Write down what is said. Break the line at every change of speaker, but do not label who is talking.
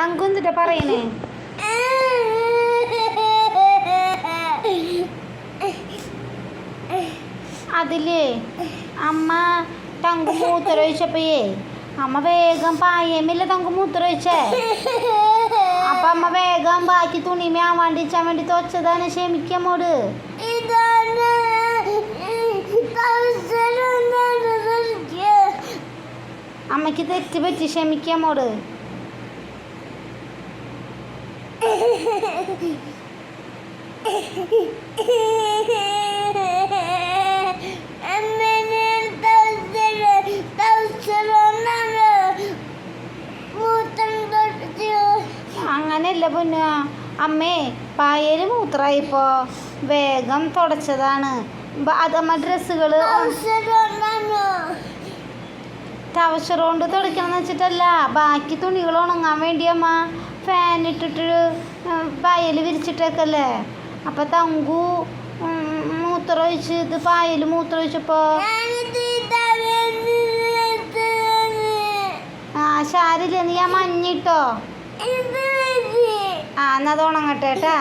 തങ്കു എന്നിട്ട് പറയണേ? അതിലേ അമ്മ തങ്കു മൂത്രമൊഴിച്ചപ്പോയേ അമ്മ വേഗം പായേമില്ല തങ്കു മൂത്രമൊഴിച്ചേ. അപ്പൊ അമ്മ വേഗം ബാക്കി തുണിമേ ആവാണ്ടിച്ചാൻ വേണ്ടി തൊച്ചതാണ് ക്ഷമിക്കമ്മോട് അമ്മയ്ക്ക് തെറ്റ് പറ്റി ക്ഷമിക്കമ്മോട് അങ്ങനെയല്ല പൊന്നു. അമ്മേ പായൽ മൂത്രായിപ്പോ വേഗം തുടച്ചതാണ്. അതമ്മ ഡ്രസ്സുകൾ തവശറോണ്ട് കൊണ്ട് എന്ന് വെച്ചിട്ടല്ല ബാക്കി തുണികൾ ഉണങ്ങാൻ വേണ്ടി അമ്മ ഫാൻ ഇട്ടിട്ട് പായൽ വിരിച്ചിട്ടേക്കല്ലേ? അപ്പം തങ്കു മൂത്രമൊഴിച്ച് ഇത് പായൽ മൂത്രമൊഴിച്ചപ്പോൾ ആ ശാരില്ല നീ ആ മഞ്ഞിട്ടോ? ആ എന്നാൽ അത് ഉണങ്ങട്ടെ കേട്ടാ.